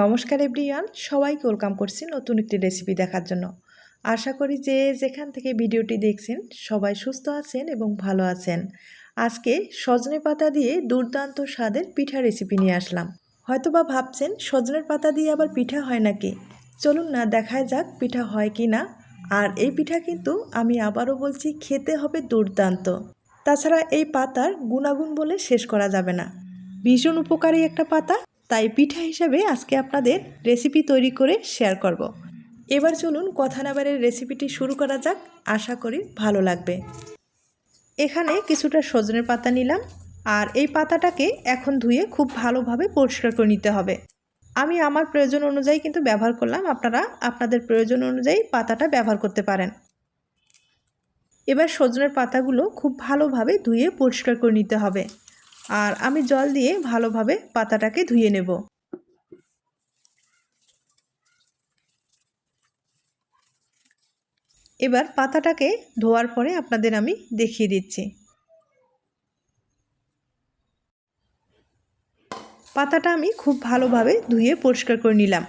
নমস্কার এভরিয়ান সবাইকে ওয়েলকাম করছি নতুন একটি রেসিপি দেখার জন্য। আশা করি যে যেখান থেকে ভিডিওটি দেখছেন, সবাই সুস্থ আছেন এবং ভালো আছেন। আজকে সজনে পাতা দিয়ে দুর্দান্ত স্বাদের পিঠা রেসিপি নিয়ে আসলাম। হয়তোবা ভাবছেন সজনের পাতা দিয়ে আবার পিঠা হয় নাকি? চলুন না দেখায় যাক পিঠা হয় কি না। আর এই পিঠা কিন্তু আমি আবারও বলছি, খেতে হবে দুর্দান্ত। তাছাড়া এই পাতার গুণাগুণ বলে শেষ করা যাবে না। ভীষণ উপকারী একটা পাতা। তাই পিঠা হিসাবে আজকে আপনাদের রেসিপি তৈরি করে শেয়ার করব। এবার চলুন কথা নাবারের রেসিপিটি শুরু করা যাক। আশা করি ভালো লাগবে। এখানে কিছুটা সজনের পাতা নিলাম আর এই পাতাটাকে এখন ধুয়ে খুব ভালোভাবে পরিষ্কার করে নিতে হবে। আমি আমার প্রয়োজন অনুযায়ী কিন্তু ব্যবহার করলাম। আপনারা আপনাদের প্রয়োজন অনুযায়ী পাতাটা ব্যবহার করতে পারেন। এবার সজনের পাতাগুলো খুব ভালোভাবে ধুয়ে পরিষ্কার করে নিতে হবে। আর আমি জল দিয়ে ভালোভাবে পাতাটাকে ধুয়ে নেব। এবার পাতাটাকে ধোয়ার পরে আপনাদের আমি দেখিয়ে দিচ্ছি। পাতাটা আমি খুব ভালোভাবে ধুয়ে পরিষ্কার করে নিলাম।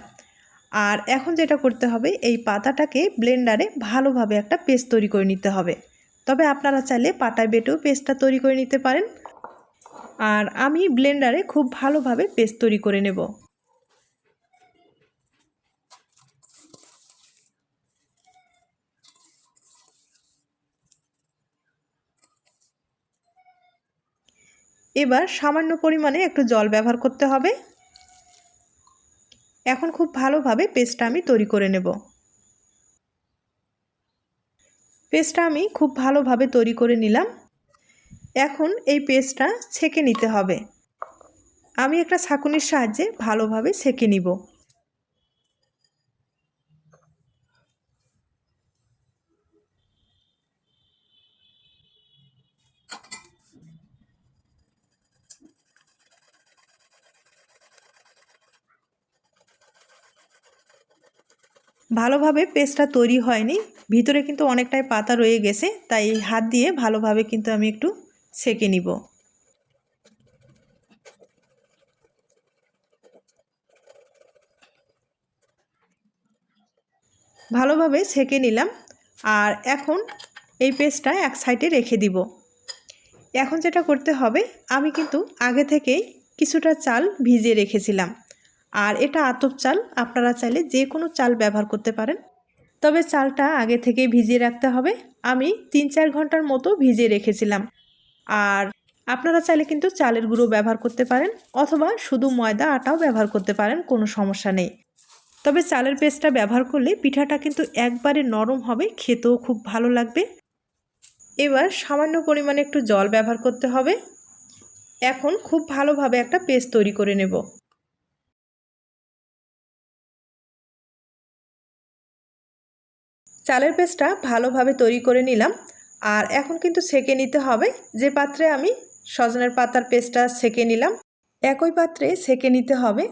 আর এখন যেটা করতে হবে, এই পাতাটাকে ব্লেন্ডারে ভালোভাবে একটা পেস্ট তৈরি করে নিতে হবে। তবে আপনারা চাইলে পাটায় বেটেও পেস্টটা তৈরি করে নিতে পারেন। আর আমি ব্লেন্ডারে খুব ভালোভাবে পেস্ট তৈরি করে নেব। এবার সামান্য পরিমাণে একটু জল ব্যবহার করতে হবে। এখন খুব ভালোভাবে পেস্টটা আমি তৈরি করে নেব। পেস্টটা আমি খুব ভালোভাবে তৈরি করে নিলাম। এখন এই পেস্টটা ছেঁকে নিতে হবে। আমি একটা ছাঁকুনির সাহায্যে ভালোভাবে ছেঁকে নিব। ভালোভাবে পেস্টটা তৈরি হয়নি। ভিতরে কিন্তু অনেকটাই পাতা রয়ে গেছে, তাই হাত দিয়ে ভালোভাবে কিন্তু আমি একটু সেকে নিব। ভালোভাবে সেকে নিলাম আর এখন এই পেস্টটা এক সাইডে রেখে দিব। এখন যেটা করতে হবে, আমি কিন্তু আগে থেকেই কিছুটা চাল ভিজিয়ে রেখেছিলাম। আর এটা আতপ চাল, আপনারা চাইলে যে কোনো চাল ব্যবহার করতে পারেন। তবে চালটা আগে থেকেই ভিজিয়ে রাখতে হবে। আমি তিন চার ঘণ্টার মতো ভিজিয়ে রেখেছিলাম। আর আপনারা চাইলে কিন্তু চালের গুঁড়ো ব্যবহার করতে পারেন অথবা শুধু ময়দা, আটাও ব্যবহার করতে পারেন, কোনো সমস্যা নেই। তবে চালের পেস্টটা ব্যবহার করলে পিঠাটা কিন্তু একবারে নরম হবে, খেতেও খুব ভালো লাগবে। এবার সামান্য পরিমাণে একটু জল ব্যবহার করতে হবে। এখন খুব ভালোভাবে একটা পেস্ট তৈরি করে নেব। চালের পেস্টটা ভালোভাবে তৈরি করে নিলাম। আর এখন কিন্তু সেকে নিতে হবে। যে পাত্রে আমি সজনের পাতার পেস্টটা সেকে নিলাম, একই পাত্রে সেকে নিতে হবে।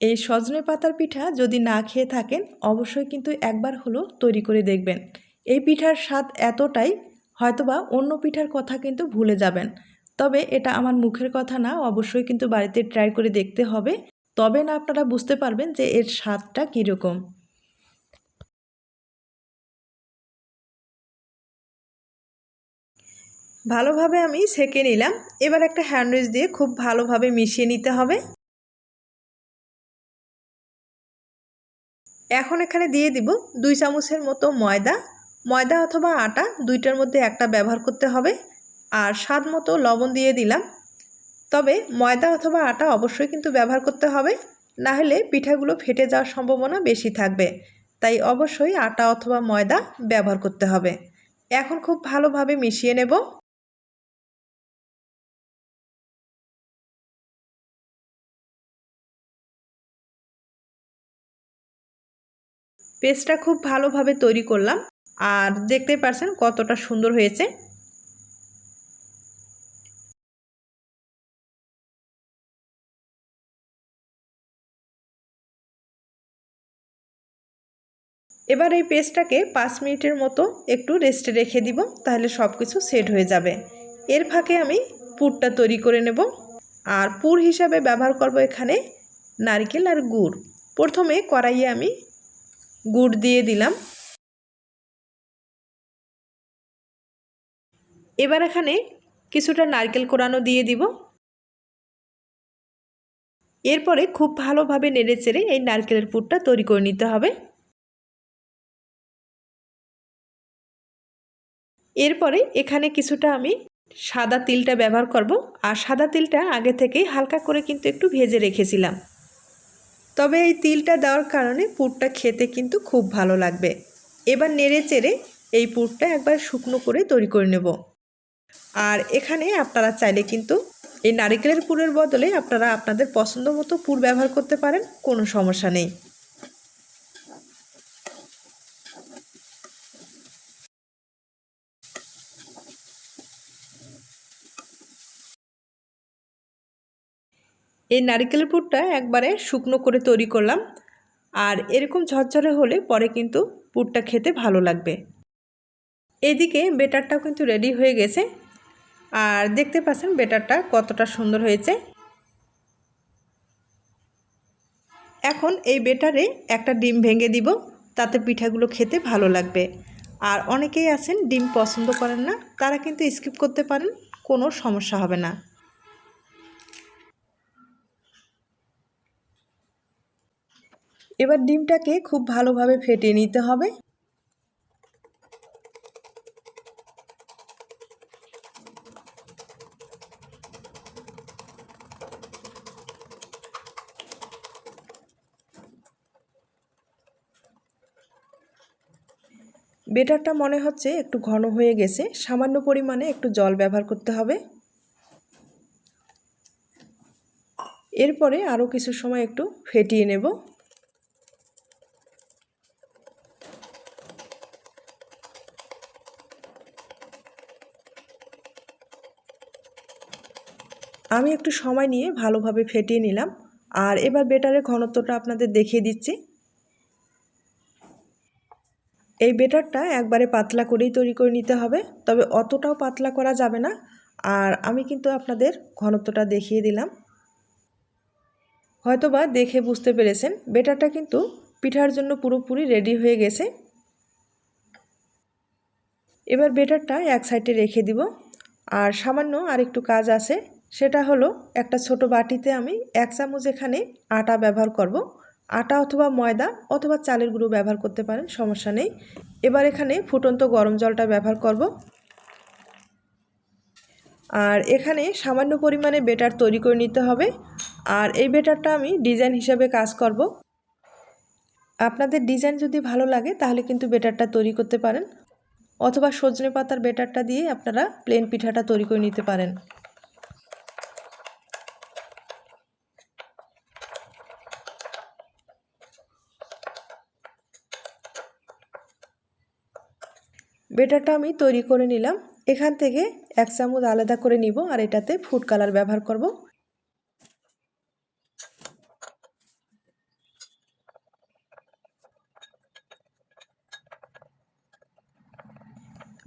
এই সজনে পাতার পিঠা যদি না খেয়ে থাকেন, অবশ্যই কিন্তু একবার হলো তৈরি করে দেখবেন। এই পিঠার স্বাদ এতটাই, হয়তোবা অন্য পিঠার কথা কিন্তু ভুলে যাবেন। তবে এটা আমার মুখের কথা না, অবশ্যই কিন্তু বাড়িতে ট্রাই করে দেখতে হবে। তবে না আপনারা বুঝতে পারবেন যে এর স্বাদটা কীরকম। ভালোভাবে আমি সেকে নিলাম। এবার একটা হ্যান্ডউইচ দিয়ে খুব ভালোভাবে মিশিয়ে নিতে হবে। এখন এখানে দিয়ে দিব দুই চামচের মতো ময়দা। ময়দা অথবা আটা দুইটার মধ্যে একটা ব্যবহার করতে হবে। আর স্বাদ মতো লবণ দিয়ে দিলাম। তবে ময়দা অথবা আটা অবশ্যই কিন্তু ব্যবহার করতে হবে। না হলে পিঠাগুলো ফেটে যাওয়ার সম্ভাবনা বেশি থাকবে। তাই অবশ্যই আটা অথবা ময়দা ব্যবহার করতে হবে। এখন খুব ভালোভাবে মিশিয়ে নেব। পেস্টটা খুব ভালোভাবে তৈরি করলাম। আর দেখতেই পারছেন কতটা সুন্দর হয়েছে। এবার এই পেস্টটাকে পাঁচ মিনিটের মতো একটু রেস্টে রেখে দিব, তাহলে সব কিছু সেট হয়ে যাবে। এর ফাঁকে আমি পুরটা তৈরি করে নেব। আর পুর হিসাবে ব্যবহার করব এখানে নারকেল আর গুড়। প্রথমে কড়াইয়ে আমি গুড় দিয়ে দিলাম। এবার এখানে কিছুটা নারকেল কোরানো দিয়ে দিব। এরপরে খুব ভালোভাবে নেড়ে চেড়ে এই নারকেলের পুরটা তৈরি করে নিতে হবে। এরপরে এখানে কিছুটা আমি সাদা তিলটা ব্যবহার করব। আর সাদা তিলটা আগে থেকেই হালকা করে কিন্তু একটু ভেজে রেখেছিলাম। তবে এই তিলটা দেওয়ার কারণে পুরটা খেতে কিন্তু খুব ভালো লাগবে। এবার নেড়ে চেড়ে এই পুরটা একবার শুকনো করে তৈরি করে নেব। আর এখানে আপনারা চাইলে কিন্তু এই নারিকেলের পুরের বদলে আপনারা আপনাদের পছন্দ মতো পুর ব্যবহার করতে পারেন, কোনো সমস্যা নেই। এই নারিকেলের পুরটা একবারে শুকনো করে তৈরি করলাম। আর এরকম ঝরঝরে হলে পরে কিন্তু পুরটা খেতে ভালো লাগবে। এদিকে বেটারটাও কিন্তু রেডি হয়ে গেছে। আর দেখতে পাচ্ছেন বেটারটা কতটা সুন্দর হয়েছে। এখন এই বেটারে একটা ডিম ভেঙে দিব, তাতে পিঠাগুলো খেতে ভালো লাগবে। আর অনেকেই আছেন ডিম পছন্দ করেন না, তারা কিন্তু স্কিপ করতে পারেন, কোনো সমস্যা হবে না। এবার ডিমটাকে খুব ভালোভাবে ফেটিয়ে নিতে হবে। বেটারটা মনে হচ্ছে একটু ঘন হয়ে গেছে, সামান্য পরিমাণে একটু জল ব্যবহার করতে হবে। এরপরে আরও কিছু সময় একটু ফেটিয়ে নেব। আমি একটু সময় নিয়ে ভালোভাবে ফেটিয়ে নিলাম। আর এবার বেটারের ঘনত্বটা আপনাদের দেখিয়ে দিচ্ছি। এই বেটারটা একবারে পাতলা করেই তৈরি করে নিতে হবে, তবে অতটাও পাতলা করা যাবে না। আর আমি কিন্তু আপনাদের ঘনত্বটা দেখিয়ে দিলাম। হয়তোবা দেখে বুঝতে পেরেছেন, বেটারটা কিন্তু পিঠার জন্য পুরোপুরি রেডি হয়ে গেছে। এবার বেটারটা এক সাইডে রেখে দিব। আর সামান্য আর একটু কাজ আছে। সেটা হলো একটা ছোট বাটিতে আমি এক চামচ এখানে আটা ব্যবহার করব। আটা অথবা ময়দা অথবা চালের গুঁড়ো ব্যবহার করতে পারেন, সমস্যা নেই। এবার এখানে ফুটন্ত গরম জলটা ব্যবহার করব। আর এখানে সামান্য পরিমাণে বেটার তৈরি করে নিতে হবে। আর এই বেটারটা আমি ডিজাইন হিসাবে কাজ করব। আপনাদের ডিজাইন যদি ভালো লাগে তাহলে কিন্তু বেটারটা তৈরি করতে পারেন। অথবা সজনে পাতার বেটারটা দিয়ে আপনারা প্লেন পিঠাটা তৈরি করে নিতে পারেন। বেটারটা আমি তৈরি করে নিলাম। এখান থেকে এক চামচ আলাদা করে নিব আর এটাতে ফুড কালার ব্যবহার করব।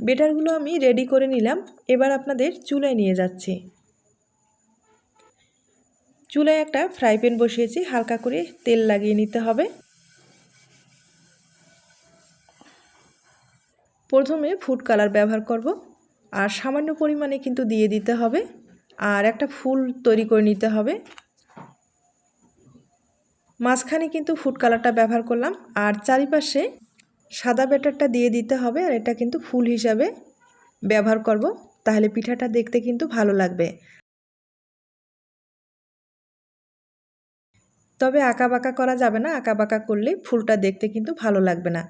বেটারগুলো আমি রেডি করে নিলাম। এবার আপনাদের চুলায় নিয়ে যাচ্ছি। চুলায় একটা ফ্রাই প্যান বসিয়েছি, হালকা করে তেল লাগিয়ে নিতে হবে। প্রথমে ফুড কালার ব্যবহার করব, আর সামান্য পরিমাণে কিন্তু দিয়ে দিতে হবে, আর একটা ফুল তৈরি করে নিতে হবে। মাঝখানে কিন্তু ফুড কালারটা ব্যবহার করলাম, আর চারিপাশে সাদা ব্যাটারটা দিয়ে দিতে হবে, আর এটা কিন্তু ফুল হিসাবে ব্যবহার করব, তাহলে পিঠাটা দেখতে কিন্তু ভালো লাগবে। তবে আঁকা বাঁকা করা যাবে না আঁকা বাঁকা করলে ফুলটা দেখতে কিন্তু ভালো লাগবে না।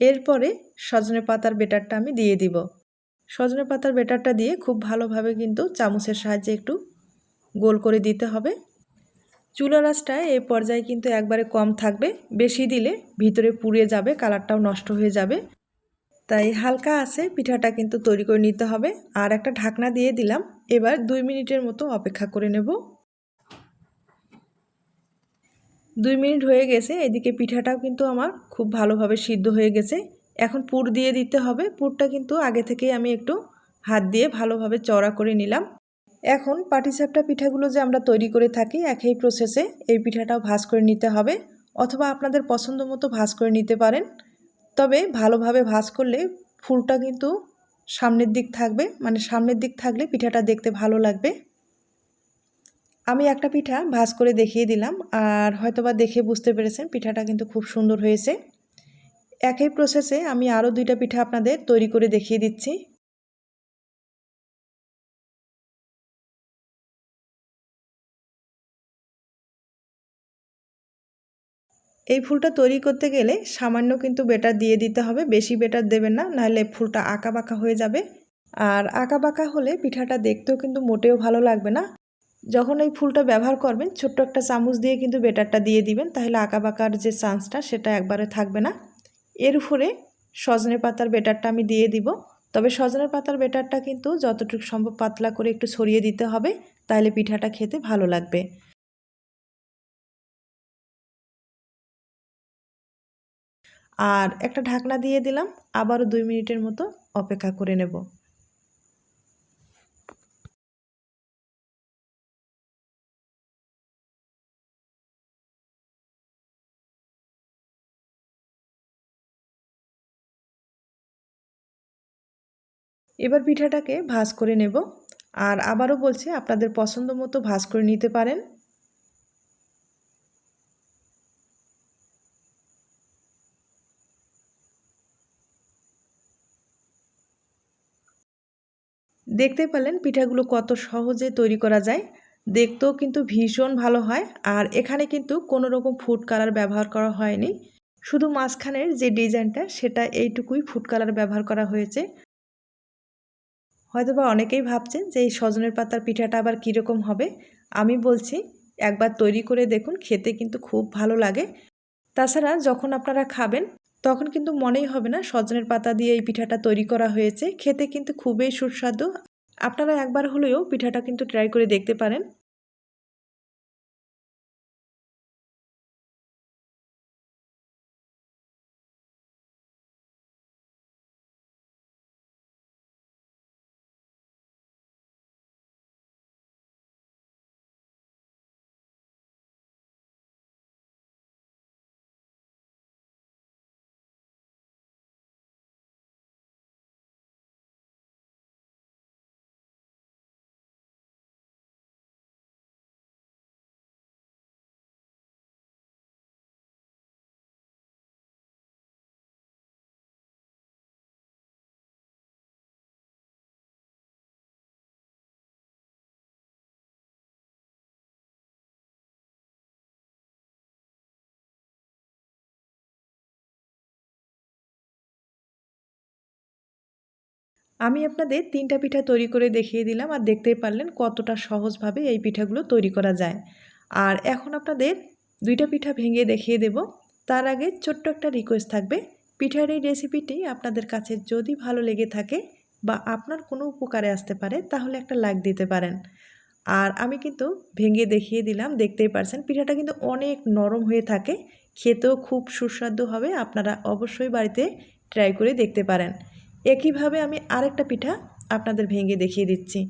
এরপরে সজনে পাতার বেটারটা আমি দিয়ে দিব। সজনে পাতার বেটারটা দিয়ে খুব ভালোভাবে কিন্তু চামচের সাহায্যে একটু গোল করে দিতে হবে। চুলা রাসটা এই পর্যায়ে কিন্তু একবারে কম থাকবে, বেশি দিলে ভিতরে পুড়িয়ে যাবে, কালারটাও নষ্ট হয়ে যাবে। তাই হালকা আছে, পিঠাটা কিন্তু তৈরি করে নিতে হবে। আর একটা ঢাকনা দিয়ে দিলাম, এবার দুই মিনিটের মতো অপেক্ষা করে নেব। দুই মিনিট হয়ে গেছে, এদিকে পিঠাটাও কিন্তু আমার খুব ভালোভাবে সিদ্ধ হয়ে গেছে। এখন পুর দিয়ে দিতে হবে, পুরটা কিন্তু আগে থেকেই আমি একটু হাত দিয়ে ভালোভাবে চড়া করে নিলাম। এখন পাটিসাপটা পিঠাগুলো যে আমরা তৈরি করে থাকি, একই প্রসেসে এই পিঠাটাও ভাজ করে নিতে হবে, অথবা আপনাদের পছন্দ মতো ভাজ করে নিতে পারেন। তবে ভালোভাবে ভাজ করলে ফুলটা কিন্তু সামনের দিক থাকবে মানে সামনের দিক থাকলে পিঠাটা দেখতে ভালো লাগবে। আমি একটা পিঠা ভাজ করে দেখিয়ে দিলাম আর হয়তোবা দেখে বুঝতে পেরেছেন পিঠাটা কিন্তু খুব সুন্দর হয়েছে। একই প্রসেসে আমি আরও দুইটা পিঠা আপনাদের তৈরি করে দেখিয়ে দিচ্ছি। এই ফুলটা তৈরি করতে গেলে সামান্য কিন্তু বেটার দিয়ে দিতে হবে, বেশি বেটার দেবেন না, নাহলে ফুলটা আঁকা বাঁকা হয়ে যাবে। আর আঁকা বাঁকা হলে পিঠাটা দেখতেও কিন্তু মোটেও ভালো লাগবে না। যখন এই ফুলটা ব্যবহার করবেন, ছোট্ট একটা চামচ দিয়ে কিন্তু বেটারটা দিয়ে দিবেন। তাহলে আঁকা বাঁকার যে চান্সটা, সেটা একবারে থাকবে না। এর উপরে সজনে পাতার বেটারটা আমি দিয়ে দিব। তবে সজনের পাতার বেটারটা কিন্তু যতটুকু সম্ভব পাতলা করে একটু ছড়িয়ে দিতে হবে, তাহলে পিঠাটা খেতে ভালো লাগবে। আর একটা ঢাকনা দিয়ে দিলাম। আবারও দুই মিনিটের মতো অপেক্ষা করে নেব। এবার পিঠাটাকে ভাজ করে নেব। আর আবারও বলছি, আপনাদের পছন্দ মতো ভাজ করে নিতে পারেন। দেখতে পেলেন পিঠাগুলো কত সহজে তৈরি করা যায়। দেখতেও কিন্তু ভীষণ ভালো হয়। আর এখানে কিন্তু কোনো রকম ফুড কালার ব্যবহার করা হয়নি। শুধু মাঝখানের যে ডিজাইনটা সেটা এইটুকুই ফুড কালার ব্যবহার করা হয়েছে। হয়তো বা অনেকেই ভাবছেন যে এই সজনের পাতার পিঠাটা আবার কীরকম হবে। আমি বলছি, একবার তৈরি করে দেখুন, খেতে কিন্তু খুব ভালো লাগে। তাছাড়া যখন আপনারা খাবেন, তখন কিন্তু মনেই হবে না সজনের পাতা দিয়ে এই পিঠাটা তৈরি করা হয়েছে। খেতে কিন্তু খুবই সুস্বাদু। আপনারা একবার হলেও পিঠাটা কিন্তু ট্রাই করে দেখতে পারেন। আমি আপনাদের তিনটা পিঠা তৈরি করে দেখিয়ে দিলাম আর দেখতেই পারলেন কতটা সহজভাবে এই পিঠাগুলো তৈরি করা যায়। আর এখন আপনাদের দুইটা পিঠা ভেঙে দেখিয়ে দেব। তার আগে ছোট্ট একটা রিকোয়েস্ট থাকবে। পিঠার এই রেসিপিটি আপনাদের কাছে যদি ভালো লেগে থাকে বা আপনার কোনো উপকারে আসতে পারে, তাহলে একটা লাইক দিতে পারেন। আর আমি কিন্তু ভেঙে দেখিয়ে দিলাম, দেখতেই পারছেন পিঠাটা কিন্তু অনেক নরম হয়ে থাকে। খেতেও খুব সুস্বাদু হবে, আপনারা অবশ্যই বাড়িতে ট্রাই করে দেখতে পারেন। একইভাবে আমি আরেকটা পিঠা আপনাদের ভেঙে দেখিয়ে দিচ্ছি।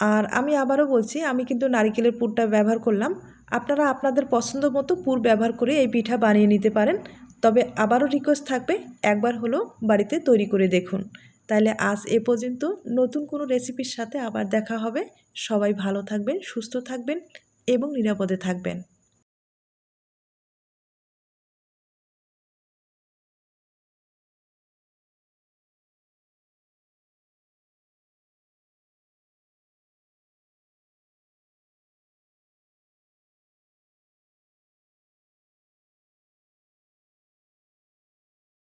আর আমি আবারও বলছি, আমি কিন্তু নারিকেলের পুরটা ব্যবহার করলাম। আপনারা আপনাদের পছন্দ মতো পুর ব্যবহার করে এই পিঠা বানিয়ে নিতে পারেন। তবে আবারও রিকোয়েস্ট থাকবে, একবার হলো বাড়িতে তৈরি করে দেখুন। তাহলে আজ এ পর্যন্ত নতুন কোনো রেসিপির সাথে আবার দেখা হবে। সবাই ভালো থাকবেন, সুস্থ থাকবেন এবং নিরাপদে থাকবেন।